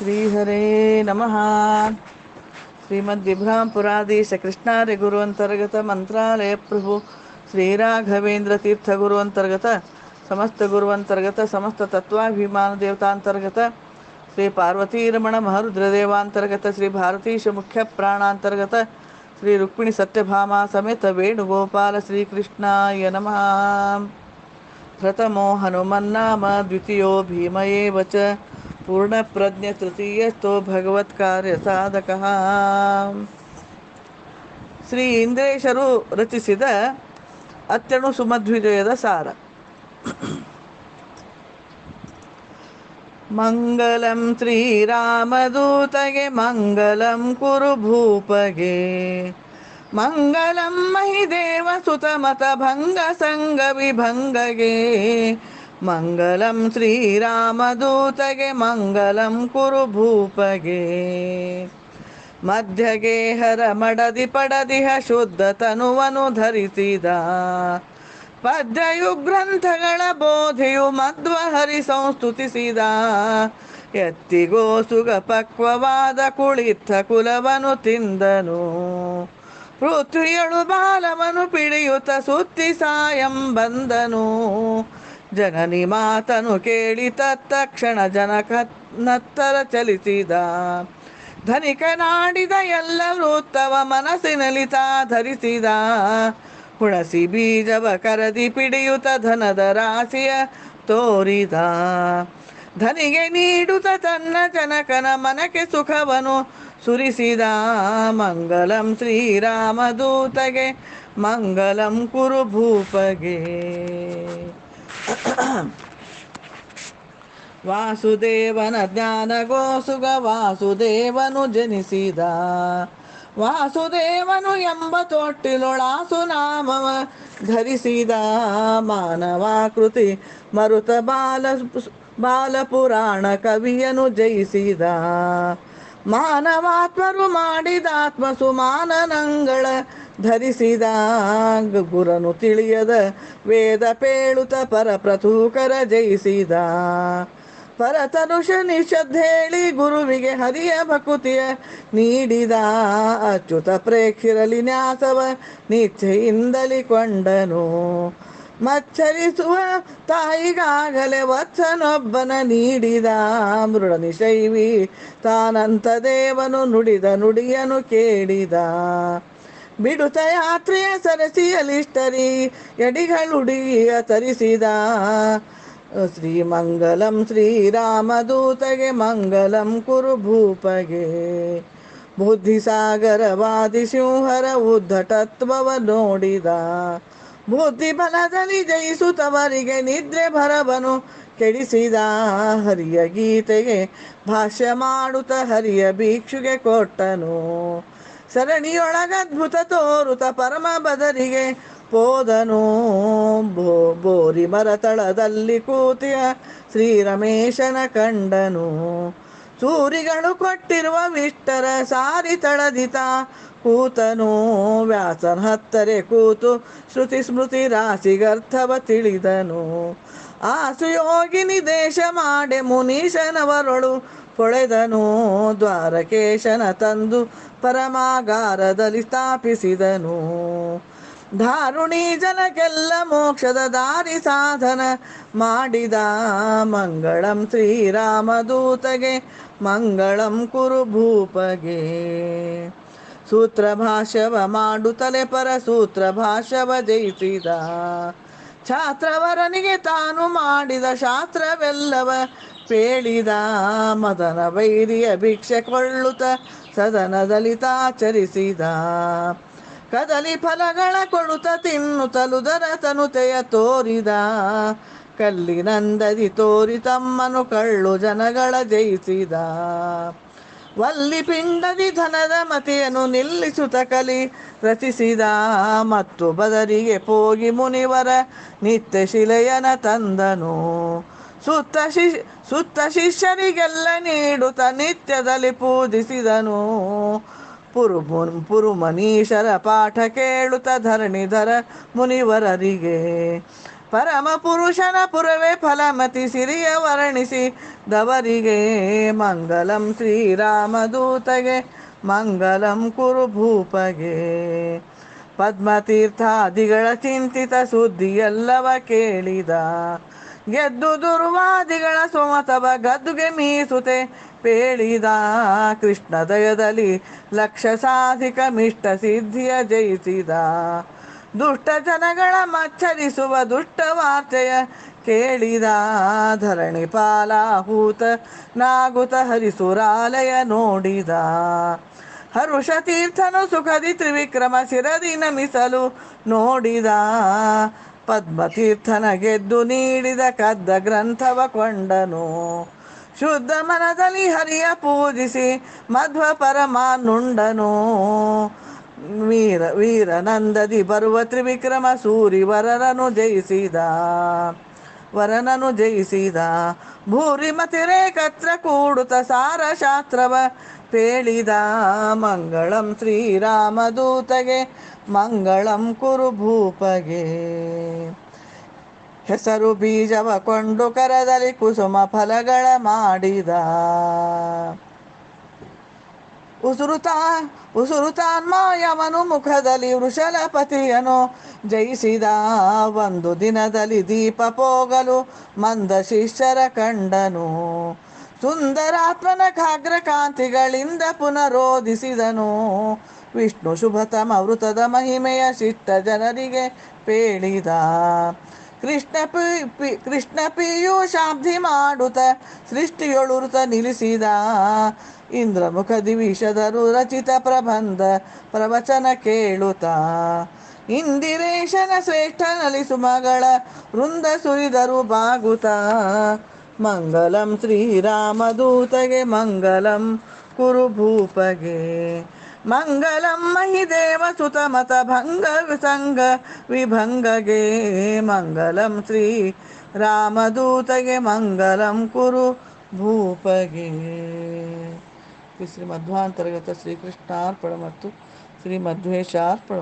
श्रीहरे नमः। श्रीमद्विभ्रापुरादेशकृष्णार्यगुरुवन्तर्गतमन्त्रालयप्रभु श्रीराघवेन्द्रतीर्थगुरुवन्तर्गत समस्तगुरुवन्तर्गत समस्ततत्त्वाभिमानदेवतान्तर्गत श्रीपार्वतीरमणमहरुद्रदेवान्तर्गत श्रीभारतीशमुख्यप्राणान्तर्गत श्री रुक्मिणी सत्यभामा समेत वेणुगोपाल श्रीकृष्णाय नम। प्रथमो हनुमन्नाम द्वितीयो भीम एव च ಶ್ರೀ ಭಾರತೀಶ ಮುಖ್ಯ ಪ್ರಾಣಾಂತರ್ಗತ ಶ್ರೀ ರುಕ್ಮಿಣಿ ಸತ್ಯಭಾಮ ಸಮೇತ ವೇಣುಗೋಪಾಲ ಶ್ರೀಕೃಷ್ಣಾಯ ನಮಃ ಪ್ರಥಮೋ ಹನುಮನ್ನಾಮ ದ್ವಿತೀಯೋ ಭೀಮ ಏವ ಚ ಪೂರ್ಣಪ್ರಜ್ಞ ತೃತೀಯಸ್ಥೋ ಭಗವತ್ಕಾರ್ಯ ಸಾಧಕ. ಶ್ರೀ ಇಂದ್ರೇಶರು ರಚಿಸಿದ ಅತ್ಯಣು ಸುಮಧ್ವಿಜಯದ ಸಾರ. ಮಂಗಲಂ ಶ್ರೀರಾಮದೂತಗೆ, ಮಂಗಲಂ ಕುರು ಭೂಪಗೆ ಮಂಗಲಂ ಮಹಿದೇವ ಸುತಮತ ಭಂಗ ಸಂಗ ವಿಭಂಗಗೆ ಮಂಗಲಂ ಶ್ರೀರಾಮದೂತಗೆ, ಮಂಗಲಂ ಕುರು ಭೂಪಗೆ ಮಧ್ಯಗೆ ಹರ ಮಡದಿ ಪಡದಿಹ ಶುದ್ಧ ತನುವನು ಧರಿಸಿದ. ಪದ್ಯಯು ಗ್ರಂಥಗಳ ಬೋಧೆಯು ಮಧ್ವ ಹರಿ ಸಂಸ್ತುತಿಸಿದ. ಎತ್ತಿಗೋ ಸುಗ ಪಕ್ವವಾದ ಕುಳಿತ ಕುಲವನು ತಿಂದನು. ಪೃಥ್ವಿಯಳು ಬಾಲವನು ಪಿಡಿಯುತ ಸುತ್ತಿ ಸಾಯಂ ಬಂದನು. ಜನನಿ ಮಾತನು ಕೇಳಿ ತತ್ತಕ್ಷಣ ಜನಕ ನತ್ತರ ಚಲಿಸಿದ. ಧನಿಕನಾಡಿದ ಎಲ್ಲರೂ ತವ ಮನಸ್ಸಿನಲ್ಲಿ ತಾ ಧರಿಸಿದ. ಹುಣಸಿ ಬೀಜವ ಕರದಿ ಪಿಡಿಯುತ ಧನದ ರಾಶಿಯ ತೋರಿದ. ಧನಿಗೆ ನೀಡುತ್ತ ತನ್ನ ಜನಕನ ಮನಕ್ಕೆ ಸುಖವನು ಸುರಿಸಿದ. ಮಂಗಲಂ ಶ್ರೀರಾಮದೂತಗೆ, ಮಂಗಲಂ ಕುರು ಭೂಪಗೆ ವಾಸುದೇವನ ಜ್ಞಾನ ಗೋಸುಗ, ವಾಸುದೇವನು ಜನಿಸಿದ. ವಾಸುದೇವನು ಎಂಬ ತೊಟ್ಟಿಲೊಳಾಸು ನಾಮವ ಧರಿಸಿದ. ಮಾನವಾಕೃತಿ ಮರುತ ಬಾಲ ಬಾಲಪುರಾಣ ಕವಿಯನು ಜಯಿಸಿದ. ಮಾನವಾತ್ಮರು ಮಾಡಿದಾತ್ಮ ಸುಮಾನನಂಗಳ ಧರಿಸಿದ ಗುರನು ತಿಳಿಯದ ವೇದ ಪೇಳುತ ಪರ ಪ್ರಥೂಕರ ಜಯಿಸಿದ. ಪರತನುಷ ಶ್ರದ್ಧೇಳಿ ಗುರುವಿಗೆ ಹರಿಯ ಭಕುತಿಯ ನೀಡಿದ. ಅಚ್ಯುತ ಪ್ರೇಕ್ಷಿರಲಿ ನ್ಯಾಸವ ನಿಚ್ಛೆಯಿಂದಲಿ ಕೊಂಡನು. ಮಚ್ಚರಿಸುವ ತಾಯಿಗಾಗಲೇ ವತ್ಸನೊಬ್ಬನ ನೀಡಿದ. ಮೃಡನಿ ಶೈವಿ ತಾನಂತ ದೇವನು ನುಡಿದ ನುಡಿಯನು ಕೇಳಿದ. ಬಿಡುತ್ತ ಯಾತ್ರೆಯ ಸರಸಿಯಲಿಷ್ಟರಿ ಎಡಿಗಳುಡಿಯ ತರಿಸಿದ. ಶ್ರೀಮಂಗಲಂ ಶ್ರೀರಾಮದೂತಗೆ ಮಂಗಲಂ ಕುರು ಭೂಪಗೆ ಬುದ್ಧಿಸಾಗರವಾದಿ ಸಿಂಹರ ಉದ್ಧಟತ್ವವ ನೋಡಿದ. ಬುದ್ಧಿ ಬಲದಲ್ಲಿ ಜಯಿಸುತ್ತವರಿಗೆ ನಿದ್ರೆ ಭರವನು ಕೆಡಿಸಿದ. ಹರಿಯ ಗೀತೆಗೆ ಭಾಷ್ಯ ಮಾಡುತ್ತ ಹರಿಯ ಭಿಕ್ಷುಗೆ ಕೊಟ್ಟನು. ಸರಣಿಯೊಳಗದ್ಭುತ ತೋರುತ ಪರಮ ಬದರಿಗೆ ಪೋದನು. ಬೋ ಬೋರಿ ಮರತಳದಲ್ಲಿ ಕೂತಿಯ ಶ್ರೀರಮೇಶನ ಕಂಡನು. ಸೂರಿಗಳು ಕೊಟ್ಟಿರುವ ವಿಷ್ಟರ ಸಾರಿ ತಳದಿತ ಕೂತನು. ವ್ಯಾಸನ ಹತ್ತರೆ ಕೂತು ಶ್ರುತಿ ಸ್ಮೃತಿ ರಾಶಿಗರ್ಥವ ತಿಳಿದನು. ಆಸು ಯೋಗಿನಿ ದೇಶ ಮಾಡೆ ಮುನೀಶನವರೊಳು ಪೊಳೆದನು ದ್ವಾರಕೇಶನ ತಂದು ಪರಮಾಗಾರದಲ್ಲಿ ಸ್ಥಾಪಿಸಿದನು. ಧಾರುಣಿ ಜನಕ್ಕೆಲ್ಲ ಮೋಕ್ಷದ ದಾರಿ ಸಾಧನ ಮಾಡಿದ. ಮಂಗಳಂ ಶ್ರೀರಾಮದೂತಗೆ, ಮಂಗಳಂ ಕುರು ಭೂಪಗೆ ಸೂತ್ರ ಮಾಡು ತಲೆ ಪರ ಸೂತ್ರ ಭಾಷವ ಜಯಿಸಿದ. ಛಾತ್ರವರನಿಗೆ ತಾನು ಮಾಡಿದ ಶಾಸ್ತ್ರವೆಲ್ಲವ ಪೇಳಿದ ಮದನ ವೈರಿಯ ಭಿಕ್ಷೆ ಕೊಳ್ಳುತ್ತ ಸದನದಲಿತಾಚರಿಸಿದ ಕದಲಿ ಫಲಗಳ ಕೊಡುತ್ತ ತಿನ್ನುತ್ತಲುದರ ತನುತೆಯ ತೋರಿದ. ಕಲ್ಲಿನಂದದಿ ತೋರಿ ತಮ್ಮನು ಕಳ್ಳು ಜನಗಳ ಜಯಿಸಿದ. ವಲ್ಲಿ ಪಿಂಡದಿ ಧನದ ಮತಿಯನ್ನು ನಿಲ್ಲಿಸುತ್ತ ಕಲಿ ರಚಿಸಿದ. ಮತ್ತು ಬದರಿಗೆ ಪೋಗಿ ಮುನಿವರ ನಿತ್ಯ ಶಿಲೆಯನ ತಂದನು. ಸುತ್ತ ಶಿಶ್, ಸುತ್ತ ಶಿಷ್ಯರಿಗೆಲ್ಲ ನೀಡುತ್ತ ನಿತ್ಯದಲ್ಲಿ ಪೂಜಿಸಿದನು. ಪುರು ಪುರುಮನೀಶರ ಪಾಠ ಕೇಳುತ್ತ ಧರಣಿಧರ ಮುನಿವರರಿಗೆ. ಪರಮ ಪುರುಷನ ಪುರವೇ ಫಲಮತಿ ಸಿರಿಯ ವರ್ಣಿಸಿ ದವರಿಗೆ. ಮಂಗಲಂ ಶ್ರೀರಾಮದೂತಗೆ ಮಂಗಲಂ ಕುರು ಭೂಪಗೆ ಪದ್ಮತೀರ್ಥಾದಿಗಳ ಚಿಂತಿತ ಸುದ್ದಿಯೆಲ್ಲವ ಕೇಳಿದ. ಗೆದ್ದು ದುರ್ವಾದಿಗಳ ಸುಮತವ ಗದ್ದುಗೆ ಮೀಸುತೆ. ಪೇಳಿದ ಕೃಷ್ಣ ದಯದಲ್ಲಿ ಲಕ್ಷ ಸಾಧಿಕ ಮಿಷ್ಟ ಸಿದ್ಧಿಯ ಜಯಿಸಿದ. ದುಷ್ಟ ಜನಗಳ ಮಚ್ಚರಿಸುವ ದುಷ್ಟ ವಾರ್ತೆಯ ಕೇಳಿದ ಧರಣಿ ಪಾಲಾಹೂತ ನಾಗುತ ಹರಿಸುರಾಲಯ ನೋಡಿದ. ಹರುಷ ತೀರ್ಥನು ಸುಖದಿ ತ್ರಿವಿಕ್ರಮ ಶಿರದಿ ನಮಿಸಲು ನೋಡಿದ. ಪದ್ಮತೀರ್ಥನ ಗೆದ್ದು ನೀಡಿದ ಕದ್ದ ಗ್ರಂಥವ ಕೊಂಡನು. ಶುದ್ಧ ಮನದಲ್ಲಿ ಹರಿಯ ಪೂಜಿಸಿ ಮಧ್ವ ಪರಮಾನುಂಡನು ವೀರ ವೀರನಂದದಿ ಬರುವ ತ್ರಿವಿಕ್ರಮ ಸೂರಿವರರನು ಜಯಿಸಿದ. ವರನನು ಜಯಿಸಿದ. ಭೂರಿ ಮತಿರೇ ಕತ್ರ ಕೂಡುತ್ತ ಸಾರ ಶಾಸ್ತ್ರವ ಪೇಳಿದ ಮಂಗಳಂ ಶ್ರೀರಾಮದೂತಗೆ ಮಂಗಳಂ ಕುರು ಭೂಪಗೆ ಹೆಸರು ಬೀಜವ ಕೊಂಡು ಕರದಲ್ಲಿ ಕುಸುಮ ಫಲಗಳ ಮಾಡಿದ. ಉಸುರುತಾ ಮಾಯವನು ಮುಖದಲ್ಲಿ ವೃಷಲಪತಿಯನು. ಜಯಿಸಿದ ಒಂದು ದಿನದಲ್ಲಿ ದೀಪ ಪೋಗಲು ಮಂದ ಶಿಷ್ಯರ ಕಂಡನು. ಸುಂದರಾತ್ಮನ ಖಾಗ್ರ ಕಾಂತಿಗಳಿಂದ ಪುನರೋಧಿಸಿದನು ವಿಷ್ಣು ಶುಭತಮ ವೃತದ ಮಹಿಮೆಯ ಶಿಷ್ಟ ಜನರಿಗೆ ಪೇಳಿದ. ಕೃಷ್ಣ ಪಿ, ಪಿ- ಕೃಷ್ಣ ಪೀಯೂಷಾಬ್ಧಿ ಮಾಡುತ್ತ ಸೃಷ್ಟಿಯೊಳುರುತ ನಿಲ್ಲಿಸಿದ. ಇಂದ್ರ ಮುಖ ದಿವಿಷದರು ರಚಿತ ಪ್ರಬಂಧ ಪ್ರವಚನ ಕೇಳುತ್ತ. ಇಂದಿರೇಶನ ಶ್ರೇಷ್ಠ ನಲಿಸು ಮಗಳ ವೃಂದ ಸುರಿದರು ಬಾಗುತ್ತ. ಮಂಗಲಂ ಶ್ರೀರಾಮದೂತಗೆ ಮಂಗಲಂ ಕುರು ಭೂಪಗೆ ಮಂಗಲಂ ಮಹಿದೇವ ಸುತ ಮತ ಭಂಗ ಸಂಗ ವಿಭಂಗಗೆ. ಮಂಗಲಂ ಶ್ರೀ ರಾಮದೂತಗೆ ಮಂಗಲಂ ಕುರು ಭೂಪಗೆ ಶ್ರೀ ಮಧ್ವಾಂತರ್ಗತ ಶ್ರೀಕೃಷ್ಣಾರ್ಪಣ ಮತ್ತು ಶ್ರೀ ಮಧ್ವೇಶಾರ್ಪಣ